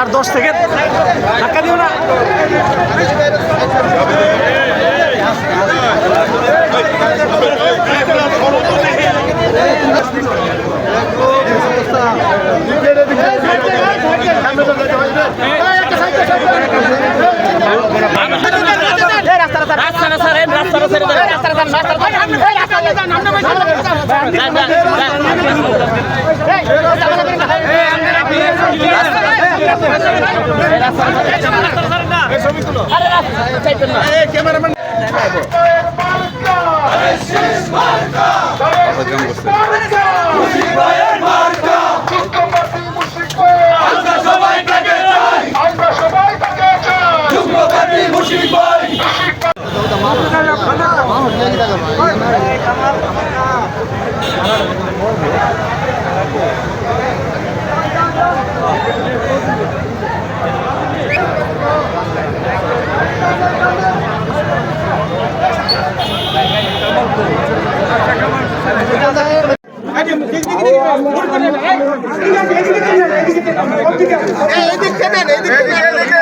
আর দশ থেকে ধাক্কা দিও না রাস্তাটা ছাড়েন রাস্তাটা ছেড়ে দেন রাস্তাটা ছাড়েন রাস্তাটা আমরা এই দিকে নেন এই দিকে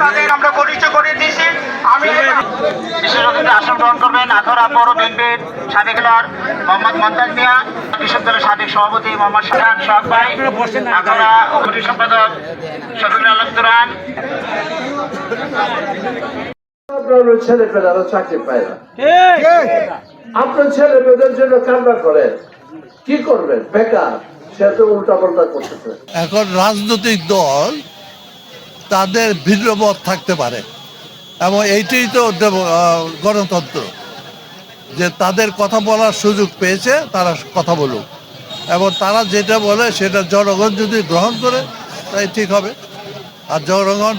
তাদের আমরা পরিচয় করে দিয়েছি। আমি বিশেষ অতিথি আসন গ্রহণ করবেন পৌর বিএনপির সাবেক মোহাম্মদ মন্তাজ মিয়া কৃষক দলের সাবেক সভাপতি মোহাম্মদ শাহান ভাই সম্পাদক শফিকুল আলম তুরান। আপনার ছেলে পেলারও চাকরি পায় না। আপনার ছেলে মেয়েদের জন্য কান্না করেন। কি করবেন? বেকার। সে তো উল্টা পাল্টা করতেছে। এখন রাজনৈতিক দল তাদের ভিন্ন মত থাকতে পারে। এবং এইটাই তো গণতন্ত্র, যে তাদের কথা বলার সুযোগ পেয়েছে, তারা কথা বলুক। এবং তারা যেটা বলে, সেটা জনগণ যদি গ্রহণ করে, তাই ঠিক হবে। আর জনগণ,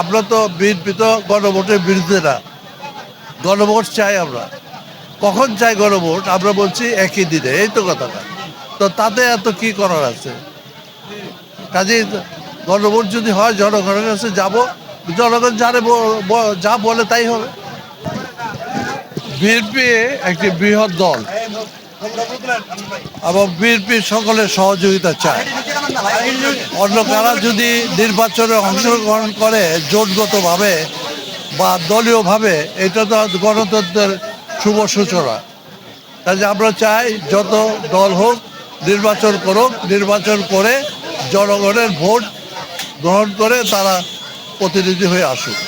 আমরা তো বিএনপি তো গণভোটের বিরুদ্ধে না। গণভোট চাই আমরা। কখন চাই গণভোট? আমরা বলছি একই দিনে। এই তো কথাটা। তো তাতে এত কি করার আছে? কাজে গণভোট যদি হয়, জনগণের কাছে যাব। জনগণ যারে যা বলে তাই হবে। বিএনপি একটি বৃহৎ দল। এবং বিএনপি সকলের সহযোগিতা চায়। অন্য কারা যদি নির্বাচনে অংশগ্রহণ করে জোটগতভাবে বা দলীয়ভাবে, এটা তো গণতন্ত্রের শুভ সূচনা। কাজে আমরা চাই যত দল হোক, নির্বাচন করুক, নির্বাচন করে জনগণের ভোট গ্রহণ করে তারা প্রতিনিধি হয়ে আসুক।